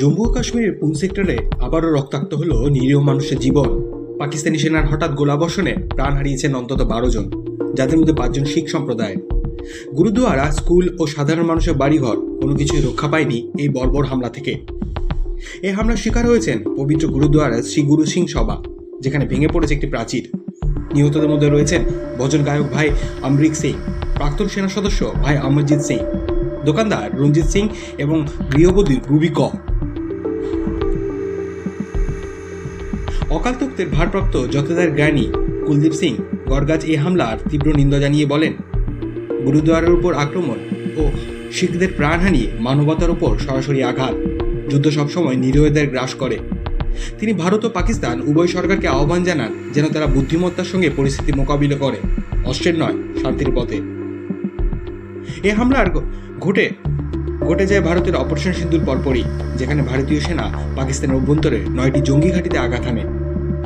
জম্মু ও কাশ্মীরের পুঞ্চ সেক্টরে আবারও রক্তাক্ত হল নিরীহ মানুষের জীবন? পাকিস্তানি সেনার হঠাৎ গোলাবর্ষণে প্রাণ হারিয়েছেন অন্তত বারো জন, যাদের মধ্যে পাঁচজন শিখ সম্প্রদায় গুরুদুয়ারা স্কুল ও সাধারণ মানুষের বাড়িঘর কোনো কিছুই রক্ষা পায়নি এই বর্বর হামলা থেকে। এই হামলার শিকার হয়েছেন পবিত্র গুরুদুয়ারা শ্রী গুরু সিং সভা, যেখানে ভেঙে পড়েছে একটি প্রাচীর। নিহতদের মধ্যে রয়েছেন ভজন গায়ক ভাই অমরিক সিং, প্রাক্তন সেনা সদস্য ভাই অমরজিৎ সিং, দোকানদার রঞ্জিত সিং এবং গৃহবধূ রুবি কর অকাল তখ্তের ভারপ্রাপ্ত যথাদার জ্ঞানী কুলদীপ সিং গরগাজ এই হামলার তীব্র নিন্দা জানিয়ে বলেন গুরুদ্বারের উপর আক্রমণ ও শিখদের প্রাণহানি মানবতার উপর সরাসরি আঘাত যুদ্ধ সবসময় নিরীহদের গ্রাস করে। তিনি ভারত ও পাকিস্তান উভয় সরকারকে আহ্বান জানান যেন তারা বুদ্ধিমত্তার সঙ্গে পরিস্থিতি মোকাবিলা করে, অস্ত্রের নয়, শান্তির পথে। এ হামলার ঘটে ঘটে যায় ভারতের অপারেশন সিন্ধুর পরপরই, যেখানে ভারতীয় সেনা পাকিস্তানের অভ্যন্তরে নয়টি জঙ্গি ঘাঁটিতে আঘাত হানে।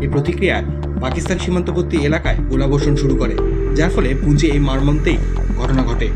এর প্রতিক্রিয়ায় পাকিস্তান সীমান্তবর্তী এলাকায় গোলাবর্ষণ শুরু করে, যার ফলে পুঁজে এই মারমন্তেই ঘটনা ঘটে।